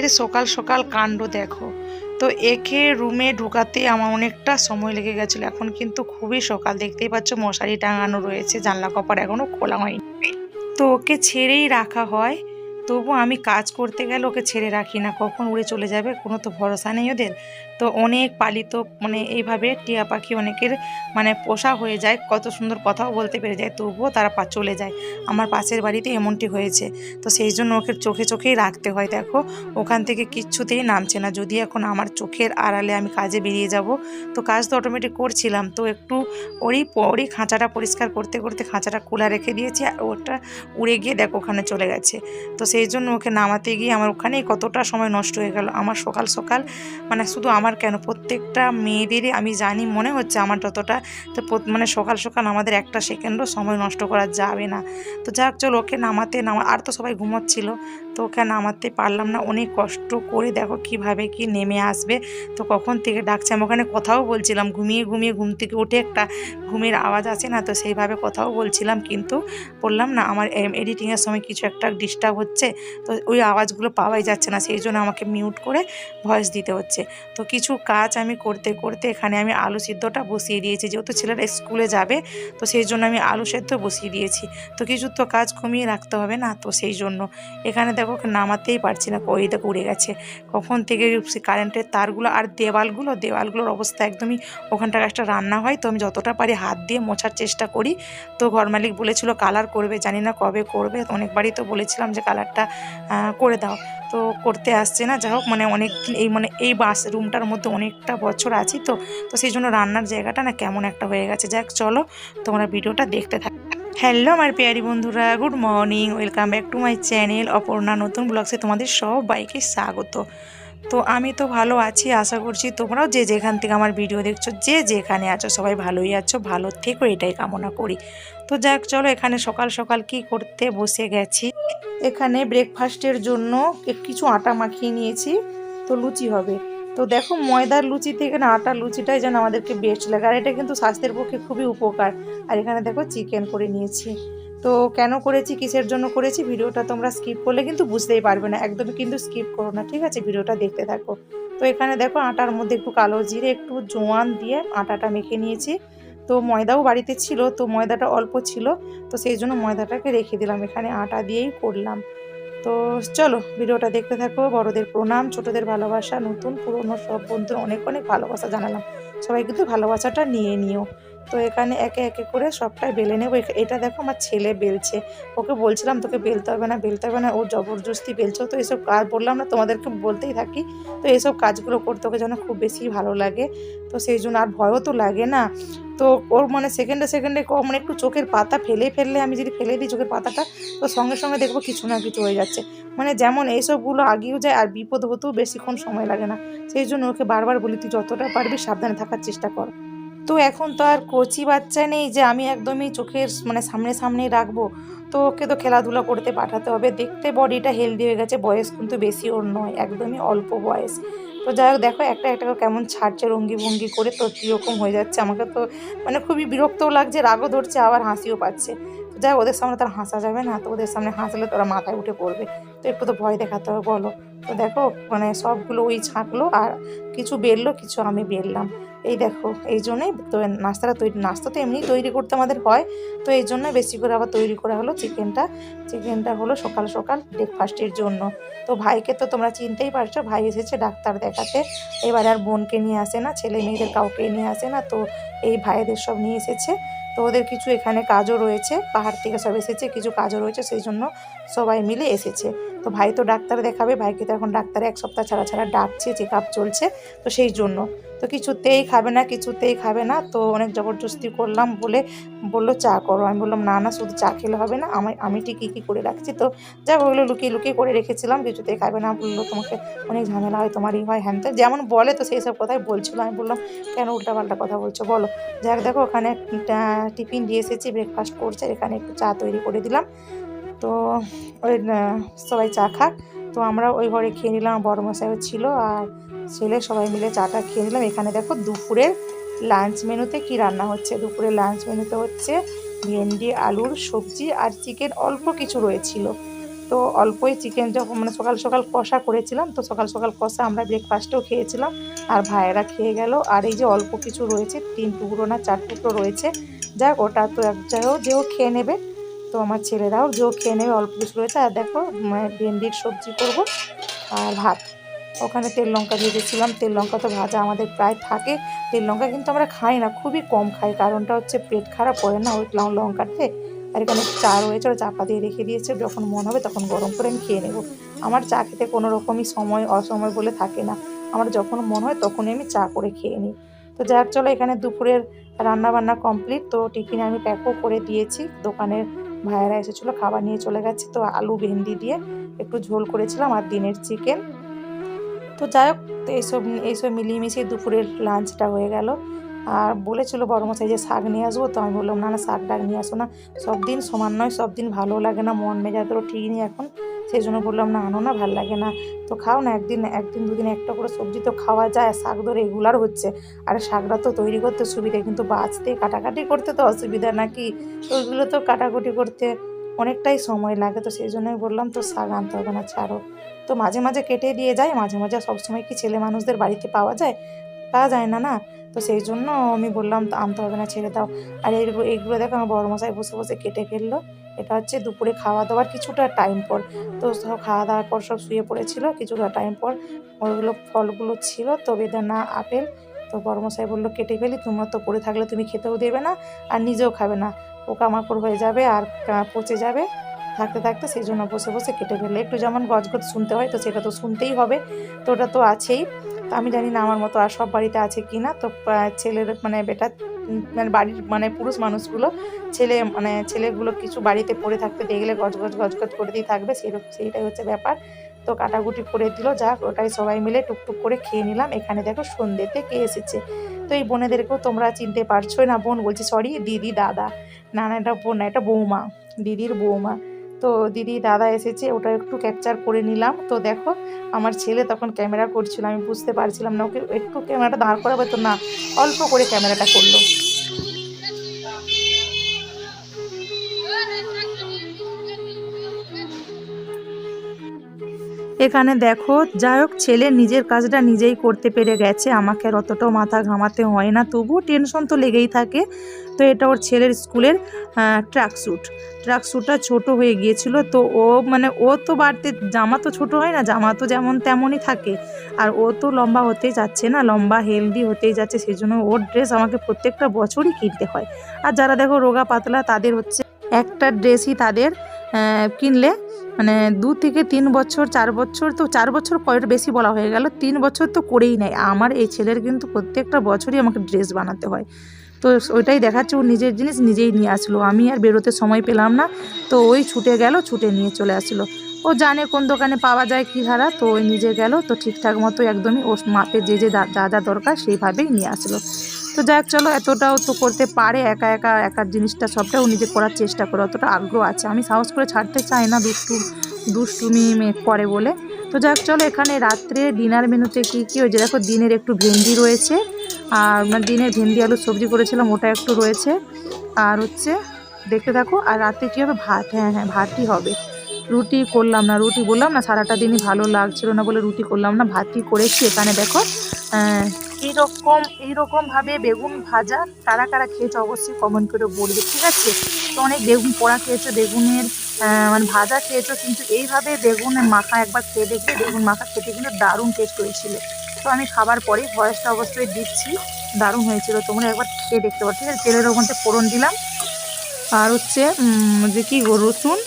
এর সকাল সকাল কাণ্ড দেখো। তো একে রুমে ঢুকাতে আমার অনেকটা সময় লেগে গেছিল। এখন কিন্তু খুবই সকাল। দেখতেই পাচ্ছ মশারি টাঙানো রয়েছে, জানলা কপার এখনও খোলা হয়নি। তো ওকে ছেড়েই রাখা হয়। তবু আমি কাজ করতে গেলে ওকে ছেড়ে রাখি না। কখন উড়ে চলে যাবে কোনো তো ভরসা নেই ওদের। তো অনেক পালিত মানে এইভাবে টিয়া পাখি অনেকের মানে পোষা হয়ে যায়। কত সুন্দর কথাও বলতে পেরে যায়, তবুও তারা পা চলে যায়। আমার পাশের বাড়িতে এমনটি হয়েছে। তো সেই জন্য ওকে চোখে চোখেই রাখতে হয়, দেখো। ওখান থেকে কিচ্ছুতেই নামছে না। যদি এখন আমার চোখের আড়ালে আমি কাজে বেরিয়ে যাব, তো কাজ তো অটোমেটিক করছিলাম। তো একটু ওরই ওরই খাঁচাটা পরিষ্কার করতে করতে খাঁচাটা খোলা রেখে দিয়েছি আর ওটা উড়ে গিয়ে দেখো ওখানে চলে গেছে। তো সেই জন্য ওকে নামাতে গিয়ে আমার ওখানেই কতটা সময় নষ্ট হয়ে গেল। আমার সকাল সকাল মানে শুধু আমার কেন? প্রত্যেকটা মেয়েদেরই আমি জানি, মনে হচ্ছে আমার যতটা তো মানে সকাল সকাল আমাদের একটা সেকেন্ডও সময় নষ্ট করা যাবে না। তো যাক, চলো ওকে নামাতে, নামা, আর তো সবাই ঘুমোচ্ছিল। তো ওকে নামাতে পারলাম না। অনেক কষ্ট করে দেখো কীভাবে কি নেমে আসবে। তো কখন থেকে ডাকছে, আমি ওখানে কথাও বলছিলাম, ঘুমিয়ে ঘুমিয়ে ঘুম থেকে উঠে একটা ঘুমের আওয়াজ আছে না, তো সেইভাবে কথাও বলছিলাম। কিন্তু বললাম না, আমার এডিটিংয়ের সময় কিছু একটা ডিস্টার্ব হচ্ছে, তো ওই আওয়াজগুলো পাওয়াই যাচ্ছে না, সেই জন্য আমাকে মিউট করে ভয়েস দিতে হচ্ছে। তো কিছু কাজ আমি করতে করতে এখানে আমি আলু সিদ্ধটা বসিয়ে দিয়েছি, যেহেতু ছেলেরা স্কুলে যাবে, তো সেই জন্য আমি আলু সেদ্ধ বসিয়ে দিয়েছি। তো কিছু তো কাজ কমিয়ে রাখতে হবে না, তো সেই জন্য। এখানে দেখো ওকে নামাতেই পারছি না। দেখো উড়ে গেছে। কখন থেকে কারেন্টের তারগুলো আর দেওয়ালগুলো, দেওয়ালগুলোর অবস্থা একদমই ওখানটা একটা রান্না হয়। তো আমি যতটা পারি হাত দিয়ে মোছার চেষ্টা করি। তো ঘর মালিক বলেছিল কালার করবে, জানি না কবে করবে। অনেকবারই তো বলেছিলাম যে কালারটা করে দাও। তো করতে আসছে না। যাই হোক মানে অনেক এই মানে এই বাস রুমটার মধ্যে অনেকটা বছর আছি তো। তো সেই জন্য রান্নার জায়গাটা না কেমন একটা হয়ে গেছে। যাক চলো তোমরা ভিডিওটা দেখতে থাক। হ্যালো আমার পেয়ারি বন্ধুরা, good morning, welcome back to my channel Aparna, নতুন ব্লগসে তোমাদের সব বাইকে স্বাগত। তো আমি তো ভালো আছি, আশা করছি তোমরাও যে যেখান থেকে আমার ভিডিও দেখছ, যে যেখানে আছো, সবাই ভালোই আছো, ভালো থেকো, এটাই কামনা করি। তো যাক, চলো এখানে সকাল সকাল কি করতে বসে গেছি। এখানে ব্রেকফাস্টের জন্য কিছু আটা মাখিয়ে নিয়েছি, তো লুচি হবে। তো দেখো ময়দার লুচি থেকে না আটার লুচিটাই যেন আমাদেরকে বেস্ট লাগে, আর এটা কিন্তু স্বাস্থ্যের পক্ষে খুবই উপকার। আর এখানে দেখো চিকেন করে নিয়েছি। তো কেন করেছি, কিসের জন্য করেছি, ভিডিওটা তোমরা স্কিপ করলে কিন্তু বুঝতেই পারবে না। একদমই কিন্তু স্কিপ করো না, ঠিক আছে? ভিডিওটা দেখতে থাকো। তো এখানে দেখো আটার মধ্যে একটু কালো জিরে, একটু জোয়ান দিয়ে আটাটা মেখে নিয়েছি। তো ময়দাও বাড়িতে ছিল, তো ময়দাটা অল্প ছিল, তো সেই জন্য ময়দাটাকে রেখে দিলাম। এখানে আটা দিয়েই করলাম। তো চলো ভিডিওটা দেখতে থাকো। বড়দের প্রণাম, ছোটদের ভালোবাসা, নতুন, পুরনো সব বন্ধুর অনেক অনেক ভালোবাসা জানালাম। সবাই কিন্তু ভালোবাসাটা নিয়ে নিও। তো এখানে একে একে করে সবটাই বেলে নেব। এটা দেখো আমার ছেলে বেলছে। ওকে বলছিলাম, তোকে বেলতে হবে না, বেলতে হবে না। ও জবরদস্তি বেলছে। তো এসব কাজ বললাম না, তোমাদেরকে বলতেই থাকি। তো এইসব কাজগুলো করতে ওকে যেন খুব বেশি ভালো লাগে। তো সেই জন্য আর ভয়ও তো লাগে না। তো ওর মানে সেকেন্ডে সেকেন্ডে ক মানে একটু চোখের পাতা ফেলে ফেললে আমি যদি ফেলে দিই চোখের পাতাটা, তো সঙ্গে সঙ্গে দেখব কিছু না কিছু হয়ে যাচ্ছে। মানে যেমন এইসবগুলো আগেও যায় আর বিপদ হতেও বেশিক্ষণ সময় লাগে না। সেই জন্য ওকে বারবার বলি, তুই যতটা পারবি সাবধানে থাকার চেষ্টা কর। তো এখন তো আর কচি বাচ্চা নেই যে আমি একদমই চোখের মানে সামনে সামনেই রাখব। তো ওকে তো খেলাধুলা করতে পাঠাতে হবে। দেখতে বডিটা হেলদি হয়ে গেছে। বয়স কিন্তু বেশি ওর নয়, একদমই অল্প বয়স। তো যাই হোক, দেখো একটা একটা কেমন ছাড়ছে রঙ্গি ভঙ্গি করে। তো কীরকম হয়ে যাচ্ছে। আমাকে তো মানে খুবই বিরক্তও লাগছে, রাগও ধরছে, আবার হাসিও পাচ্ছে। যাই ওদের সামনে তার হাসা যাবে না, তো ওদের সামনে হাসলে তোরা মাথায় উঠে পড়বে। তো একটু তো ভয় দেখাতে হবে, বলো। তো দেখো মানে সবগুলো ওই ছাঁকলো, আর কিছু বেরলো, কিছু আমি বেরলাম। এই দেখো, এই জন্যই তো নাস্তাটা তৈরি, নাস্তা তো এমনি তৈরি করতে আমাদের হয়। তো এই জন্য বেশি করে আবার তৈরি করা হলো চিকেনটা। চিকেনটা হলো সকাল সকাল ব্রেকফাস্টের জন্য। তো ভাইকে তো তোমরা চিনতেই পারছ, ভাই এসেছে ডাক্তার দেখাতে। এবার আর বোনকে নিয়ে আসে না, ছেলে মেয়েদের কাউকে নিয়ে আসে না, তো এই ভাইদের সব নিয়ে এসেছে। তো ওদের কিছু এখানে কাজও রয়েছে, পাহাড় থেকে সব এসেছে, কিছু কাজও রয়েছে, সেই জন্য সবাই মিলে এসেছে। তো ভাই তো ডাক্তার দেখাবে, ভাইকে তো এখন ডাক্তারে এক সপ্তাহ ছাড়া ছাড়া ডাকছে চেক আপ চলছে, তো সেই জন্য। তো কিছুতেই খাবে না, কিছুতেই খাবে না, তো অনেক জবরদস্তি করলাম বলে বলল, চা করো। আমি বললাম, না না, শুধু চা খেলে হবে না, আমি আমি ঠিকই কী করে রাখছি? তো যা ওগুলো লুকিয়ে লুকিয়ে করে রেখেছিলাম, কিছুতেই খাবে না, বলল, তোমাকে অনেক ঝামেলা হয়, তোমারই হয়, হ্যান। যেমন বলে, তো সেই সব কথাই বলছিল। আমি বললাম, কেন উল্টাপাল্টা কথা বলছো, বলো। যাক, দেখো, ওখানে টিফিন দিয়ে এসেছি ব্রেকফাস্ট করছে, এখানে একটু চা তৈরি করে দিলাম। তো ওই সবাই চা খাক। তো আমরা ওই ঘরে খেয়ে নিলাম বড় মশাইও ছিল আর ছেলে, সবাই মিলে চাটা খেয়ে নিলাম। এখানে দেখো দুপুরের লাঞ্চ মেনুতে কি রান্না হচ্ছে? দুপুরের লাঞ্চ মেনুতে হচ্ছে ভেন্ডি, আলুর সবজি আর চিকেন অল্প কিছু রয়েছিল। তো অল্পই চিকেন যখন মানে সকাল সকাল কষা করেছিলাম, তো সকাল সকাল কষা আমরা ব্রেকফাস্টেও খেয়েছিলাম। আর ভাইয়েরা খেয়ে গেল। আর এই যে অল্প কিছু রয়েছে, তিন টুকরো না, চার টুকরো রয়েছে। যাক, ওটা তো এক যাও যেও খেয়ে নেবে। তো আমার ছেলেরাও যেও খেয়ে নেবে, অল্প কিছু রয়েছে। আর দেখো ভেন্ডির সবজি করব আর ভাত। ওখানে তেল লঙ্কা দিয়ে দিয়েছিলাম তেল লঙ্কা তো ভাজা আমাদের প্রায় থাকে। তেল লঙ্কা কিন্তু আমরা খাই না, খুবই কম খাই। কারণটা হচ্ছে পেট খারাপ করে না ওই লঙ্কাতে। আর এখানে চা রয়েছে ওটা চাপা দিয়ে রেখে দিয়েছে। যখন মন হবে তখন গরম করে আমি খেয়ে নেব। আমার চা খেতে কোনো রকমই সময়, অসময় বলে থাকে না। আমার যখন মন হয় তখনই আমি চা করে খেয়ে নিই। তো যাক, চলো এখানে দুপুরের রান্নাবান্না কমপ্লিট। তো টিফিনে আমি প্যাকও করে দিয়েছি। দোকানের ভাইয়েরা এসেছিল, খাবার নিয়ে চলে গেছে। তো আলু ভেন্ডি দিয়ে একটু ঝোল করেছিলাম আর দিনের চিকেন। তো যাই হোক, তো এইসব এইসব মিলিয়ে মিশিয়ে দুপুরের লাঞ্চটা হয়ে গেল। আর বলেছিল বড় মশাই যে শাক নিয়ে আসব, তো আমি বললাম, না না শাক ডাক নিয়ে আসো না। সব দিন সমান নয়, সব দিন ভালো লাগে না মন মেজাজেরও ঠিক নেই এখন। সেই জন্য বললাম, না, আনো না, ভালো লাগে না। তো খাও না, একদিন একদিন, দুদিন একটা করে সবজি তো খাওয়া যায়, শাক ধরে রেগুলার হচ্ছে। আর শাকটা তো তৈরি করতে সুবিধা, কিন্তু বাঁচতে, কাটাকাটি করতে তো অসুবিধা নাকি? তো ওইগুলো তো কাটাকুটি করতে অনেকটাই সময় লাগে। তো সেই জন্যই বললাম, তো শাক আনতে হবে না, ছাড়ো। তো মাঝে মাঝে কেটে দিয়ে যায়, মাঝে মাঝে সবসময় কি ছেলে মানুষদের বাড়িতে পাওয়া যায়? পাওয়া যায় না না। তো সেই জন্য আমি বললাম, তো আনতে হবে না, ছেড়ে দাও। আর এইগুলো এইগুলো দেখো আমার বড় মশাই বসে বসে কেটে ফেলল। এটা হচ্ছে দুপুরে খাওয়া দাওয়ার কিছুটা টাইম পর। তো সব খাওয়া দাওয়ার পর সব শুয়ে পড়েছিল, কিছুটা টাইম পর ওইগুলো ফলগুলো ছিল, তো বেদানা, আপেল, তো বর্মশাই মশাই বলল, কেটে ফেলি, তোমরা তো পড়ে থাকলে তুমি খেতেও দেবে না আর নিজেও খাবে না। পোকামাকড় হয়ে যাবে আর পচে যাবে। থাকতে থাকতে সেই জন্য বসে বসে কেটে ফেললে। একটু যেমন গজগজ শুনতে হয়, তো সেটা তো শুনতেই হবে, তো ওটা তো আছেই। তো আমি জানি না আমার মতো আর সব বাড়িতে আছে কি না তো ছেলের মানে বেটা মানে বাড়ির মানে পুরুষ মানুষগুলো, ছেলে মানে ছেলেগুলো কিছু বাড়িতে পড়ে থাকতে দেখলে গজগজ গজগজ করে দিয়ে থাকবে সেরকম সেইটাই হচ্ছে ব্যাপার। তো কাটাকুটি করে দিল, যাক, ওটাই সবাই মিলে টুকটুক করে খেয়ে নিলাম। এখানে দেখো সন্ধ্যেতে কে এসেছে? তো এই বোনেদেরকেও তোমরা চিনতে পারছ না, বোন বলছি, সরি, দিদি দাদা, না না, এটা বোন না, এটা বৌমা, দিদির বৌমা। তো দিদি, দাদা এসেছে, ওটা একটু ক্যাপচার করে নিলাম। তো দেখো, আমার ছেলে তখন ক্যামেরা করছিল, আমি বুঝতে পারছিলাম না, ওকে একটু ক্যামেরাটা দাঁড় করাবে তো না, অল্প করে ক্যামেরাটা করল। এখানে দেখো যাই হোক ছেলে নিজের কাজটা নিজেই করতে পেরে গেছে। আমাকে আর অতটাও মাথা ঘামাতে হয় না, তবুও টেনশন তো লেগেই থাকে। তো এটা ওর ছেলের স্কুলের ট্র্যাক স্যুট। ট্র্যাক স্যুটটা ছোটো হয়ে গিয়েছিল, তো ও মানে ও তো বাড়তে, জামা তো ছোট হয় না, জামা তো যেমন তেমনই থাকে। আর ও তো লম্বা হতেই যাচ্ছে না, লম্বা, হেলদি হতেই যাচ্ছে সেই জন্য ওর ড্রেস আমাকে প্রত্যেকটা বছরই কিনতে হয়। আর যারা দেখো রোগা পাতলা, তাদের হচ্ছে একটা ড্রেসই তাদের কিনলে মানে দু থেকে তিন বছর, চার বছর তো চার বছর কয়েকটা বেশি বলা হয়ে গেল। তিন বছর তো করেই নেয়। আমার এই ছেলের কিন্তু প্রত্যেকটা বছরই আমাকে ড্রেস বানাতে হয়। তো ওইটাই দেখাচ্ছে, ও নিজের জিনিস নিজেই নিয়ে আসলো। আমি আর বেরোতে সময় পেলাম না। তো ওই ছুটে গেল, ছুটে নিয়ে চলে আসলো। ও জানে কোন দোকানে পাওয়া যায় কী হারা, তো ওই নিজে গেল। তো ঠিকঠাক মতো একদমই ও মাপের যে যে যা- যা যা দরকার সেইভাবেই নিয়ে আসলো। তো যাক, চলো, এতটাও তো করতে পারে একা একা, একার জিনিসটা সবটাও নিজে করার চেষ্টা করে, অতটা আগ্রহ আছে। আমি সাহস করে ছাড়তে চাই না, দুষ্টু, দুষ্টুমি করে বলে। তো যাক, চলো, এখানে রাত্রে ডিনার মেনুতে কী কী ওই যে দেখো, দিনের একটু ভেন্ডি রয়েছে। আর মানে দিনের ভেন্ডি, আলু, সবজি করেছিলাম, ওটা একটু রয়েছে। আর হচ্ছে, দেখতে থাকো, আর রাতে কী হবে? ভাত হ্যাঁ হ্যাঁ ভাতই হবে। রুটি করলাম না, রুটি বললাম না, সারাটা দিনই ভালো লাগছিল না বলে রুটি করলাম না, ভাতই করেছি এখানে, দেখো। এইরকম এইরকমভাবে বেগুন ভাজা কারা কারা খেয়েছো অবশ্যই কমেন্ট করে বলবে, ঠিক আছে? তো অনেক বেগুন পোড়া খেয়েছো, বেগুনের মানে ভাজা খেয়েছো, কিন্তু এইভাবে বেগুনের মাখা একবার খেয়ে দেখবে, বেগুন মাখা খেতে কিন্তু দারুণ টেস্ট হয়েছিল। তো আমি খাবার পরেই ভয়েসটা অবশ্যই দিচ্ছি, দারুণ হয়েছিল, তোমরা একবার খেয়ে দেখতে পারো, ঠিক আছে? তেলের মধ্যে ফোড়ন দিলাম, আর হচ্ছে যে কি রসুন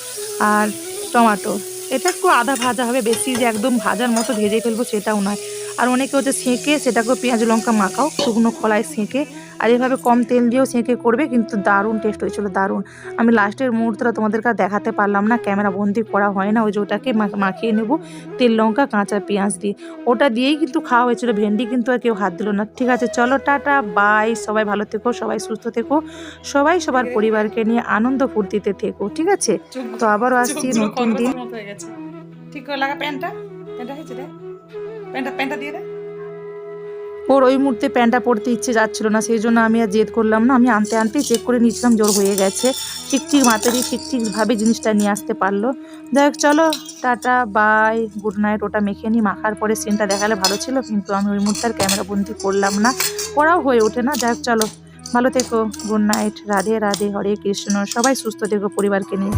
আর টমাটো। এটা একটু আধা ভাজা হবে, বেশি যে একদম ভাজার মতো ভেজে ফেলব সেটাও নয়। আর অনেকে হচ্ছে সেঁকে সেটাকেও পেঁয়াজ লঙ্কা মাখাও শুকনো খোলায় সেঁকে। আর এভাবে কম তেল দিয়েও সেঁকে করবে কিন্তু দারুণ টেস্ট হয়েছিল দারুণ। আমি লাস্টের মুহূর্তটা তোমাদেরকে দেখাতে পারলাম না ক্যামেরা বন্দি করা হয় না ওই যে ওটাকে মাখিয়ে নেব তেল লঙ্কা কাঁচা পেঁয়াজ দিয়ে। ওটা দিয়েই কিন্তু খাওয়া হয়েছিল ভেন্ডি কিন্তু আর কেউ হাত দিল না। ঠিক আছে চলো টাটা বাই সবাই ভালো থেকো সবাই সুস্থ থেকো সবাই সবার পরিবারকে নিয়ে আনন্দ ফুর্তিতে থেকো ঠিক আছে? তো আবারও আসছি নতুন দিন। ঠিক করে লাগা প্যান্টটা প্যান্টটা হয়েছে দিয়ে ওর ওই মুহূর্তে প্যান্টটা পরতে ইচ্ছে যাচ্ছিল না, সেই জন্য আমি আর জেদ করলাম না। আমি আনতে আনতে চেক করে নিয়েছিলাম জোর হয়ে গেছে। ঠিক ঠিক মাতারি ঠিক ঠিকভাবে জিনিসটা নিয়ে আসতে পারল। যাই হোক, চলো, টাটা, বাই, গুড নাইট, ওটা মেখে নিই। মাখার পরে সিনটা দেখালে ভালো ছিল, কিন্তু আমি ওই মুহূর্তে আর ক্যামেরা বন্দি করলাম না। করাও হয়ে ওঠে না। যাই হোক, চলো, ভালো থেকো, গুড নাইট, রাধে রাধে, হরে কৃষ্ণ। সবাই সুস্থ থেকো পরিবারকে নিয়ে।